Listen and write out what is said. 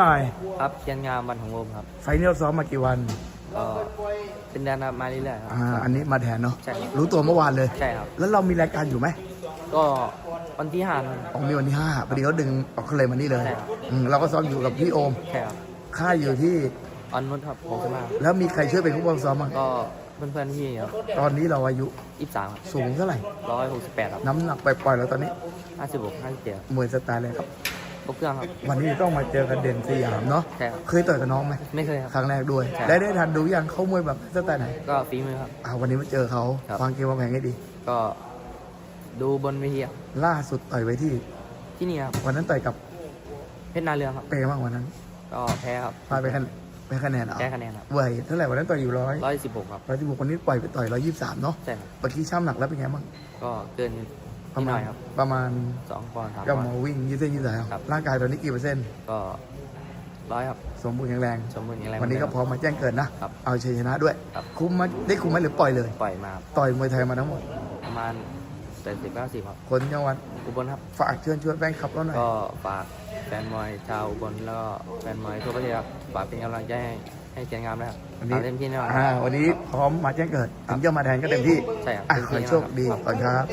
หน่อยครับเชียนงามวันของโอมครับ ไฟนี้เราซ้อมมากี่วันก็เป็นเดือนมาเรื่อยๆครับ อ่าอันนี้มาแทนเนาะ ใช่ครับ รู้ตัวเมื่อวานเลย ใช่ครับ แล้วเรามีรายการอยู่ไหมก็วันที่ห้าออกมีวันที่ห้าพอดีเขาดึงออกเลยมานี่เลยใช่ครับ อืมเราก็ซ้อมอยู่กับพี่โอม ใช่ครับค่ายอยู่ที่ ออนนุชครับผมจะมาแล้วมีใครช่วยเป็นผู้บังซ้อมบ้างก็เพื่อนๆพี่ครับตอนนี้เราอายุยี่สิบสามสูงเท่าไหร่ ร้อยหกสิบแปดครับน้ำหนักปล่อยๆแล้วตอนนี้ ห้าสิบหกห้าสิบเจ็ดมวยสไตล์เลยครับครบ เครื่องครับ วันนี้ต้องมาเจอกันเด่นสยามเนาะ ใช่ครับ เคยต่อยกับน้องไหมไม่เคยครับ ครั้งแรกด้วย ใช่ ได้ได้ทันดูยังเขามวยแบบสไตล์ไหนก็ฝีมือครับ อ่าวันนี้มาเจอเขาครับ วางเกมวางแผนให้ดี ก็ดูบนเวทีครับล่าสุดต่อยไว้ที่ ที่นี่ครับวันนั้นต่อยกับเพชรนาเรืองครับ เปย์มากวันนั้นก็แพ้ครับพาไปคะแนนไปคะแนนเอาแพ้คะแนนครับเว้ยเท่าไหร่วันนั้นต่อยอยู่ร้อยร้อยสิบหกครับร้อยที่บุกวันนี้ปล่อยไปต่อยร้อยยี่สิบสามเนาะใช่ครับ เมื่อกี้ช่ำหนักแล้วเป็นไงบ้างก็เกิน ประนิดหมาน่ณอยครับ ประมาณสองปอนด์สามปก็อนมาด์ วิ่งยืดเส้นยืดสายเอาครับ ร่างกายตอนนี้กี่เปอร์เซ็นต์ก็ร้อยครับสมบูรณ์แข็งแรง สมบูรณ์อย่างไร วันนี้ก็พร้อมมาแจ้งเกิดนะ ครับเอาชัยชนะด้วย ครับ คุ้มไหมได้คุ้มไหมหรือปล่อยเลย ปล่อยมาครับต่อยมวยไทยมาทั้งหมด ประมาณแปดสิบเก้าสิบครับคนจังหวัดอุบลครับ ฝากเชิญชวนแฟนคลับเราหน่อย ก็ฝากแฟนมวยชาวอุบลแล้วก็แฟนมวยทั่วประเทศครับฝากเป็นกำลังใจให้ให้เชียร์งามนะครับวันนี้ ทำเต็มที่แน่นอนอ่าวันนี้พร้อมมาแจ้งเกิด ถึงจะมาแทนก็เต็มที่ ใช่ครับอะเต็มขอที่ให้โชคดีครับก่อนครับ